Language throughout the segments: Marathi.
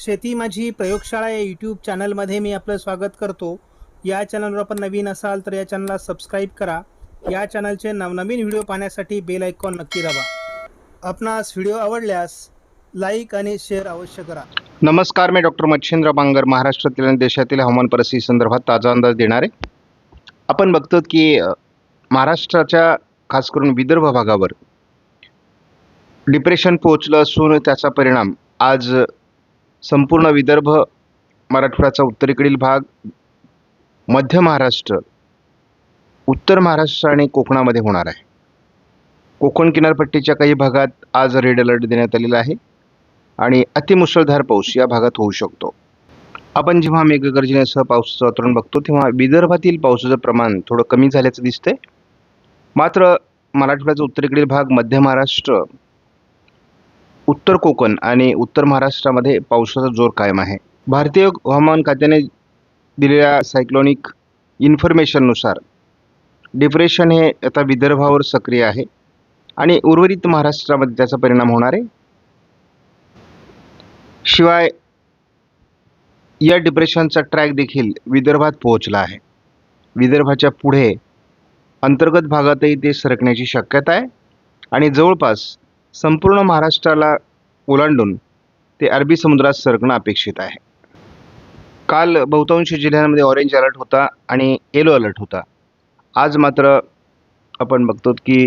शेती माझी प्रयोगशाळा या यूट्यूब चॅनलमध्ये मी आपलं स्वागत करतो. या चॅनलवर आपण नवीन असाल तर या चॅनलला सबस्क्राईब करा. या चॅनलचे नवनवीन व्हिडिओ पाहण्यासाठी बेल आयकॉन नक्की दाबा. आपणास व्हिडिओ आवडल्यास लाईक आणि शेअर अवश्य करा. नमस्कार मी डॉक्टर मच्छिंद्र बांगर महाराष्ट्रातील आणि देशातील हवामान परिस्थिती संदर्भात ताजा अंदाज देणार. आहे आपण बघतो की महाराष्ट्राच्या खास करून विदर्भ भागावर डिप्रेशन पोहोचलं असून त्याचा परिणाम आज संपूर्ण विदर्भ मराठवाड्याचा उत्तरेकडील भाग मध्य महाराष्ट्र उत्तर महाराष्ट्र आणि कोकणामध्ये होणार आहे. कोकण किनारपट्टीच्या काही भागात आज रेड अलर्ट देण्यात आलेला आहे आणि अतिमुसळधार पाऊस या भागात होऊ शकतो. आपण जेव्हा मेघगर्जनेसह पावसाचं वातावरण बघतो तेव्हा विदर्भातील पावसाचं प्रमाण थोडं कमी झाल्याचं दिसतंय. मात्र मराठवाड्याचा उत्तरेकडील भाग मध्य महाराष्ट्र उत्तर कोकण आणि उत्तर महाराष्ट्रामध्ये पावसाचा जोर कायम आहे. भारतीय हवामान खात्याने दिलेल्या सायक्लॉनिक इन्फॉर्मेशननुसार डिप्रेशन हे आता विदर्भावर सक्रिय आहे आणि उर्वरित महाराष्ट्रामध्ये त्याचा परिणाम होणार आहे. शिवाय या डिप्रेशनचा ट्रॅक देखील विदर्भात पोहोचला आहे. विदर्भाच्या पुढे अंतर्गत भागातही ते सरकण्याची शक्यता आहे आणि जवळपास संपूर्ण महाराष्ट्राला ओलांडून ते अरबी समुद्रात सरकणं अपेक्षित आहे. काल बहुतांश जिल्ह्यांमध्ये ऑरेंज अलर्ट होता आणि येलो अलर्ट होता. आज मात्र आपण बघतो की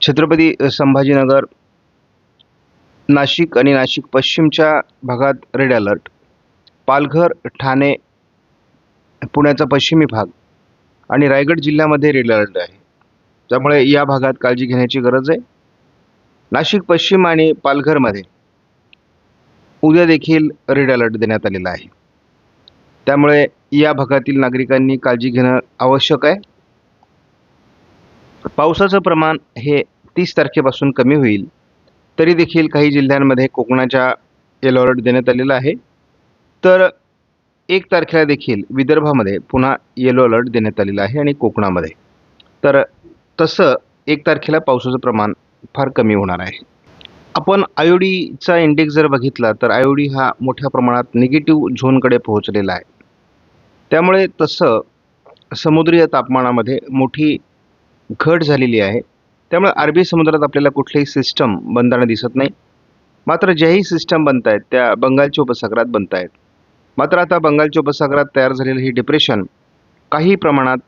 छत्रपती संभाजीनगर नाशिक आणि नाशिक पश्चिमच्या भागात रेड अलर्ट पालघर ठाणे पुण्याचा पश्चिमी भाग आणि रायगड जिल्ह्यामध्ये रेड अलर्ट आहे. त्यामुळे या भागात काळजी घेण्याची गरज आहे. नाशिक पश्चिम आणि पालघरमध्ये उद्या देखील रेड अलर्ट देण्यात आलेला आहे. त्यामुळे या भागातील नागरिकांनी काळजी घेणं आवश्यक आहे. पावसाचं प्रमाण हे तीस तारखेपासून कमी होईल तरी देखील काही जिल्ह्यांमध्ये कोकणाच्या येलो अलर्ट देण्यात आलेला आहे. तर एक तारखेला देखील विदर्भामध्ये पुन्हा येलो अलर्ट देण्यात आलेला आहे आणि कोकणामध्ये. तर तसं एक तारखेला पावसाचं प्रमाण फार कमी होणार आहे. आपण आयोडीचा इंडेक्स जर बघितला तर आयोडी हा मोठ्या प्रमाणात निगेटिव्ह झोनकडे पोहोचलेला आहे. त्यामुळे तसं समुद्रीय तापमानामध्ये मोठी घट झालेली आहे. त्यामुळे अरबी समुद्रात आपल्याला कुठलीही सिस्टम बनताना दिसत नाही. मात्र ज्याही सिस्टम बनत आहेत त्या बंगालच्या उपसागरात बनत आहेत मात्र आता बंगालच्या उपसागरात तयार झालेलं हे डिप्रेशन काही प्रमाणात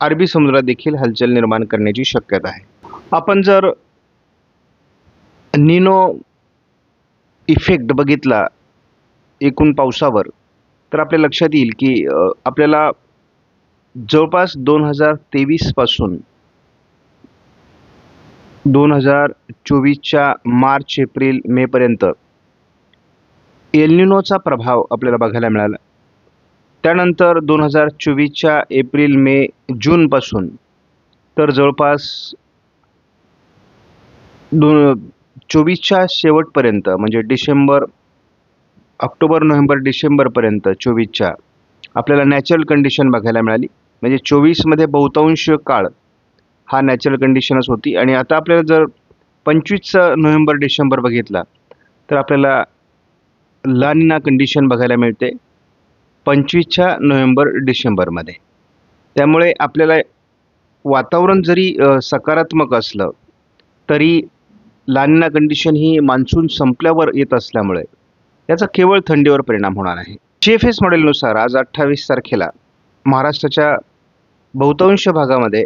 अरबी समुद्रात देखील हलचल निर्माण करण्याची शक्यता आहे. आपण जर निनो इफेक्ट बघितला एकूण पावसावर तर आपल्या लक्षात येईल की आपल्याला जवळपास दोन हजार तेवीसपासून दोन हजार चोवीसच्या मार्च एप्रिल मेपर्यंत एलनिनोचा प्रभाव आपल्याला बघायला मिळाला. त्यानंतर दोन हजार चोवीसच्या एप्रिल मे जूनपासून तर जवळपास दोन चोवीसच्या शेवटपर्यंत म्हणजे डिसेंबर ऑक्टोबर नोव्हेंबर डिसेंबरपर्यंत चोवीसच्या आपल्याला नॅचरल कंडिशन बघायला मिळाली. म्हणजे चोवीसमध्ये बहुतांश काळ हा नॅचरल कंडिशनच होती. आणि आता आपल्याला जर पंचवीसचा नोव्हेंबर डिसेंबर बघितला तर आपल्याला लानिना कंडिशन बघायला मिळते पंचवीसच्या नोव्हेंबर डिसेंबरमध्ये. त्यामुळे आपल्याला वातावरण जरी सकारात्मक असलं तरी लानिना कंडिशन ही मान्सून संपल्यावर येत असल्यामुळे याचा केवळ थंडीवर परिणाम होणार आहे. जी एफ एस मॉडेलनुसार आज अठ्ठावीस तारखेला महाराष्ट्राच्या बहुतांश भागामध्ये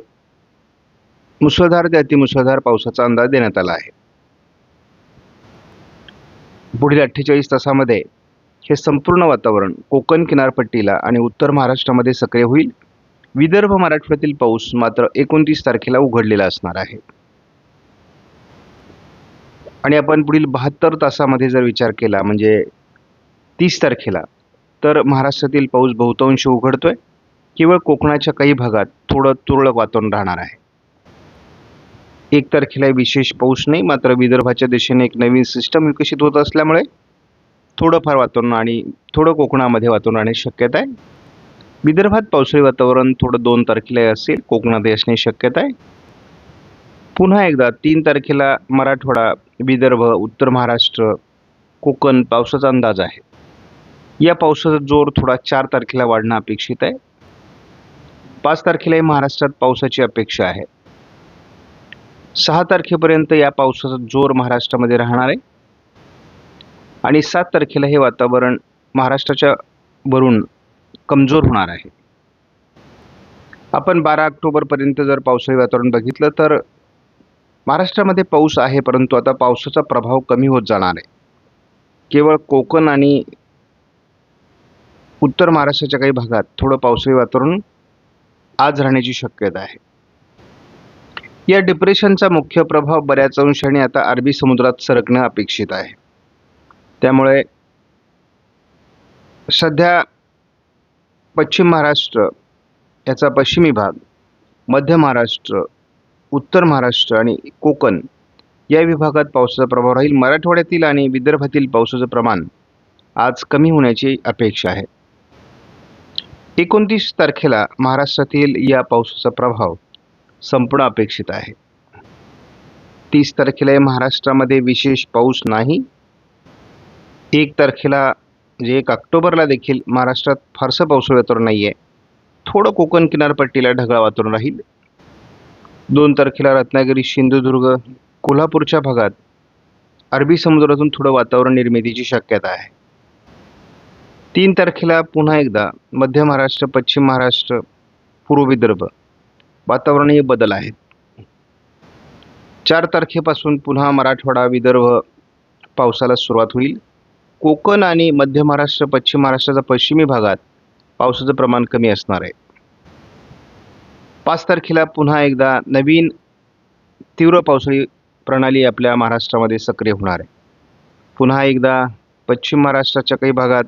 मुसळधार ते अतिमुसळधार पावसाचा अंदाज देण्यात आला आहे. पुढील अठ्ठेचाळीस तासामध्ये हे संपूर्ण वातावरण कोकण किनारपट्टीला आणि उत्तर महाराष्ट्रामध्ये सक्रिय होईल. विदर्भ मराठवाड्यातील पाऊस मात्र एकोणतीस तारखेला उघडलेला असणार आहे. आणि आपण पुढील बहात्तर तासामध्ये जर विचार केला म्हणजे तीस तारखेला तर महाराष्ट्रातील पाऊस बहुतांश उघडतोय. केवळ कोकणाच्या काही भागात थोडं तुरळक वातावरण राहणार आहे. एक तारखेला विशेष पाऊस नाही मात्र विदर्भाच्या दिशेने एक नवीन सिस्टम विकसित होत असल्यामुळे थोडंफार वातावरण आणि थोडं कोकणामध्ये वातावरण राहण्याची शक्यता आहे. विदर्भात पावसाळी वातावरण थोडं दोन तारखेला असेल कोकणातही असण्याची शक्यता आहे. पुन्हा एकदा तीन तारखेला मराठवाडा विदर्भ उत्तर महाराष्ट्र कोकण पावसाचा अंदाज आहे. या पावसाचा जोर थोडा चार तारखेला वाढणं अपेक्षित आहे. पाच तारखेलाही महाराष्ट्रात पावसाची अपेक्षा आहे. सहा तारखेपर्यंत या पावसाचा जोर महाराष्ट्रामध्ये राहणार आहे. आणि सात तारखेला हे वातावरण महाराष्ट्राच्या वरून कमजोर होणार आहे. आपण बारा ऑक्टोबरपर्यंत जर पावसाळी वातावरण बघितलं तर महाराष्ट्रामध्ये पाऊस आहे परंतु आता पावसाचा प्रभाव कमी होत जाणार आहे. केवळ कोकण आणि उत्तर महाराष्ट्राच्या काही भागात थोडं पावसाळी वातावरण आज राहण्याची शक्यता आहे. या डिप्रेशनचा मुख्य प्रभाव बऱ्याच अंशाने आता अरबी समुद्रात सरकणं अपेक्षित आहे. त्यामुळे सध्या पश्चिम महाराष्ट्र याचा पश्चिमी भाग मध्य महाराष्ट्र उत्तर महाराष्ट्र आणि कोकण या विभागात पावसाचा प्रभाव राहील. मराठवाड्यातील आणि विदर्भातील पावसाचं प्रमाण आज कमी होण्याची अपेक्षा आहे. एकोणतीस तारखेला महाराष्ट्रातील या पावसाचा प्रभाव संपणं अपेक्षित आहे. तीस तारखेला महाराष्ट्रामध्ये विशेष पाऊस नाही. एक तारखेला म्हणजे एक ऑक्टोबरला देखील महाराष्ट्रात फारसं पावसाळी वातावरण नाही आहे थोडं कोकण किनारपट्टीला ढगाळ वातावरण राहील. दोन तारखेला रत्नागिरी सिंधुदुर्ग कोल्हापूरच्या भागात अरबी समुद्रातून थोडं वातावरण निर्मितीची शक्यता आहे. तीन तारखेला पुन्हा एकदा मध्य महाराष्ट्र पश्चिम महाराष्ट्र पूर्व विदर्भ वातावरणीय बदल आहेत. चार तारखेपासून पुन्हा मराठवाडा विदर्भ पावसाला सुरुवात होईल. कोकण आणि मध्य महाराष्ट्र पश्चिम महाराष्ट्राच्या पश्चिमी भागात पावसाचं प्रमाण कमी असणार आहे. पाच तारखेला पुन्हा एकदा नवीन तीव्र पावसाळी प्रणाली आपल्या महाराष्ट्रामध्ये सक्रिय होणार आहे. पुन्हा एकदा पश्चिम महाराष्ट्राच्या काही भागात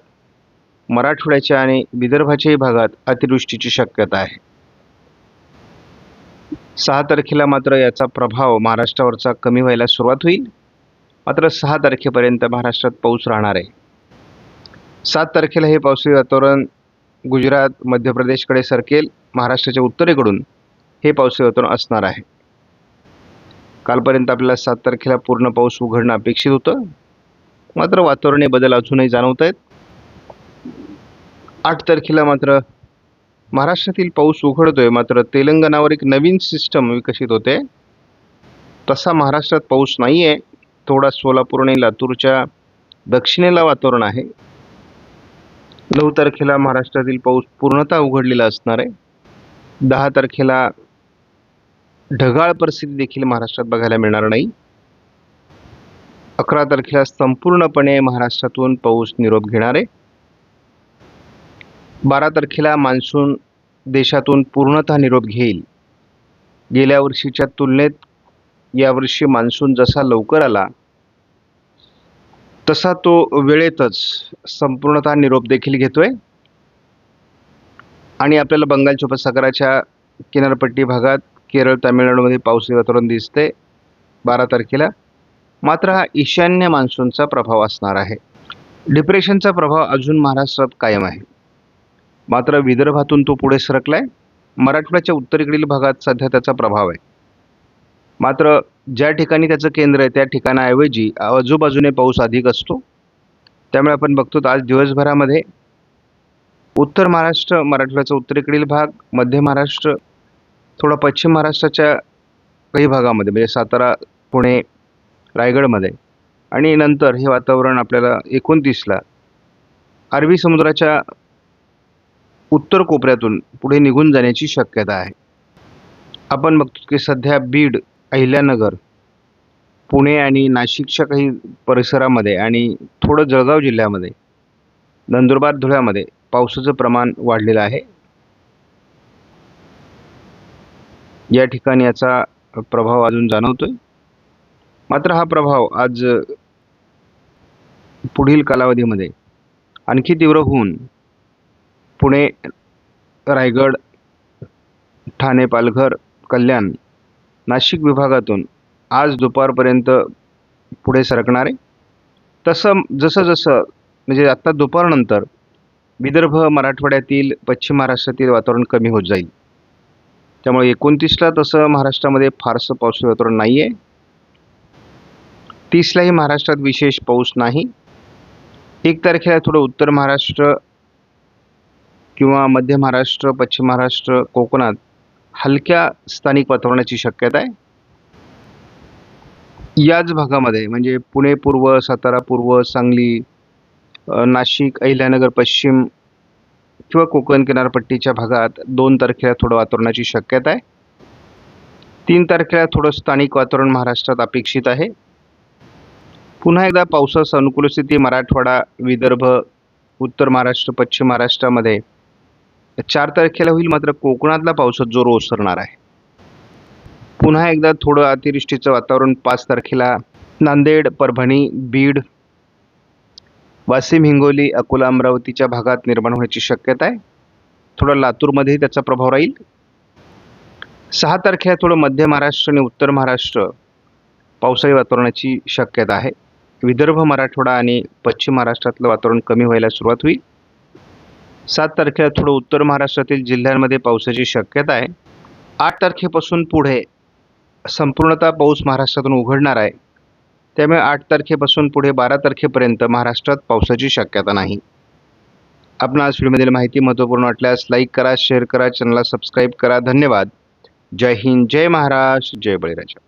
मराठवाड्याच्या आणि विदर्भाच्याही भागात अतिवृष्टीची शक्यता आहे. सहा तारखेला मात्र याचा प्रभाव महाराष्ट्रावरचा कमी व्हायला सुरुवात होईल. मात्र सहा तारखेपर्यंत महाराष्ट्रात पाऊस राहणार आहे. सात तारखेला हे पावसाळी वातावरण गुजरात मध्य प्रदेशकडे सरकेल. महाराष्ट्राच्या उत्तरेकडून हे पावसाळी वातावरण असणार आहे. कालपर्यंत आपल्याला सात तारखेला पूर्ण पाऊस उघडणं अपेक्षित होतं. मात्र वातावरणीय बदल अजूनही जाणवत आहेत. आठ तारखेला मात्र महाराष्ट्रातील पाऊस उघडतोय. मात्र तेलंगणावर एक नवीन सिस्टम विकसित होते. तसा महाराष्ट्रात पाऊस नाही आहे थोडा सोलापूर आणि लातूरच्या दक्षिणेला वातावरण आहे. नऊ तारखेला महाराष्ट्रातील पाऊस पूर्णतः उघडलेला असणार आहे. दहा तारखेला ढगाळ परिस्थिती देखील महाराष्ट्रात बघायला मिळणार नाही. अकरा तारखेला संपूर्णपणे महाराष्ट्रातून पाऊस निरोप घेणार आहे. बारा तारखेला मान्सून देशातून पूर्णतः निरोप घेईल. गेल्या वर्षीच्या तुलनेत यावर्षी मान्सून जसा लवकर आला तसा तो वेळेतच संपूर्णतः निरोप देखील घेतोय. आणि आपल्याला बंगालच्या उपसागराच्या किनारपट्टी भागात केरळ तामिळनाडूमध्ये पावसाळी वातावरण दिसते बारा तारखेला. मात्र हा ईशान्य मान्सूनचा प्रभाव असणार आहे. डिप्रेशनचा प्रभाव अजून महाराष्ट्रात कायम आहे. मात्र विदर्भातून तो पुढे सरकलाय. मराठवाड्याच्या उत्तरेकडील भागात सध्या त्याचा प्रभाव आहे. मात्र ज्या ठिकाणी त्याचं केंद्र आहे त्या ठिकाणाऐवजी आजूबाजूने पाऊस अधिक असतो. त्यामुळे आपण बघतो आज दिवसभरामध्ये उत्तर महाराष्ट्र मराठवाड्याचा उत्तरेकडील भाग मध्य महाराष्ट्र थोडा पश्चिम महाराष्ट्राच्या काही भागामध्ये म्हणजे सातारा पुणे रायगडमध्ये. आणि नंतर हे वातावरण आपल्याला एकोणतीसला अरबी समुद्राच्या उत्तर कोपऱ्यातून पुढे निघून जाण्याची शक्यता आहे. आपण बघतो की सध्या बीड अहिल्यानगर पुणे आणि नाशिकच्या काही परिसरामध्ये आणि थोडं जळगाव जिल्ह्यामध्ये नंदुरबार धुळ्यामध्ये पावसाचं प्रमाण वाढलेलं आहे. या ठिकाणी याचा प्रभाव अजून जाणवतो आहे मात्र हा प्रभाव आज पुढील कालावधीमध्ये आणखी तीव्र होऊन पुणे रायगड ठाणे पालघर कल्याण नाशिक विभागातून आज दुपारपर्यंत पुढे सरकणार. आहे तसं जसं जसं म्हणजे आत्ता दुपारनंतर विदर्भ मराठवाड्यातील पश्चिम महाराष्ट्रातील वातावरण कमी होत जाईल. त्यामुळे एकोणतीसला तसं महाराष्ट्रामध्ये फारसं पाऊस वातावरण नाही आहे तीसलाही महाराष्ट्रात विशेष पाऊस नाही. एक तारखेला थोडं उत्तर महाराष्ट्र किंवा मध्य महाराष्ट्र पश्चिम महाराष्ट्र कोकणात हलक्या स्थानिक वातावरणाची शक्यता आहे. याच भागामध्ये म्हणजे पुणे पूर्व सातारा पूर्व सांगली नाशिक अहिल्यानगर पश्चिम किंवा कोकण किनारपट्टीच्या भागात दोन तारखेला थोडं वातावरणाची शक्यता आहे. तीन तारखेला थोडं स्थानिक वातावरण महाराष्ट्रात अपेक्षित आहे. पुन्हा एकदा पावसास अनुकूल स्थिती मराठवाडा विदर्भ उत्तर महाराष्ट्र पश्चिम महाराष्ट्रामध्ये. चार तारखेला होईल मात्र कोकणातला पावसात जोर ओसरणार आहे. पुन्हा एकदा थोडं अतिवृष्टीचं वातावरण पाच तारखेला नांदेड परभणी बीड वाशिम हिंगोली अकोला अमरावतीच्या भागात निर्माण होण्याची शक्यता आहे. थोडं लातूरमध्येही त्याचा प्रभाव राहील. सहा तारखेला थोडं मध्य महाराष्ट्र आणि उत्तर महाराष्ट्र पावसाळी वातावरणाची शक्यता आहे. विदर्भ मराठवाडा आणि पश्चिम महाराष्ट्रातलं वातावरण कमी व्हायला सुरुवात होईल. सात तारखेला थोडं उत्तर महाराष्ट्रातील जिल्ह्यांमध्ये पावसाची शक्यता आहे. आठ तारखेपासून पुढे संपूर्णतः पाऊस महाराष्ट्रातून उघडणार आहे. त्यामुळे आठ तारखेपासून पुढे बारा तारखेपर्यंत महाराष्ट्रात पावसाची शक्यता नाही. आपण आज व्हिडिओमधील माहिती महत्त्वपूर्ण वाटल्यास लाईक करा शेअर करा चॅनलला सबस्क्राईब करा. धन्यवाद. जय हिंद जय महाराष्ट्र जय बळीराजा.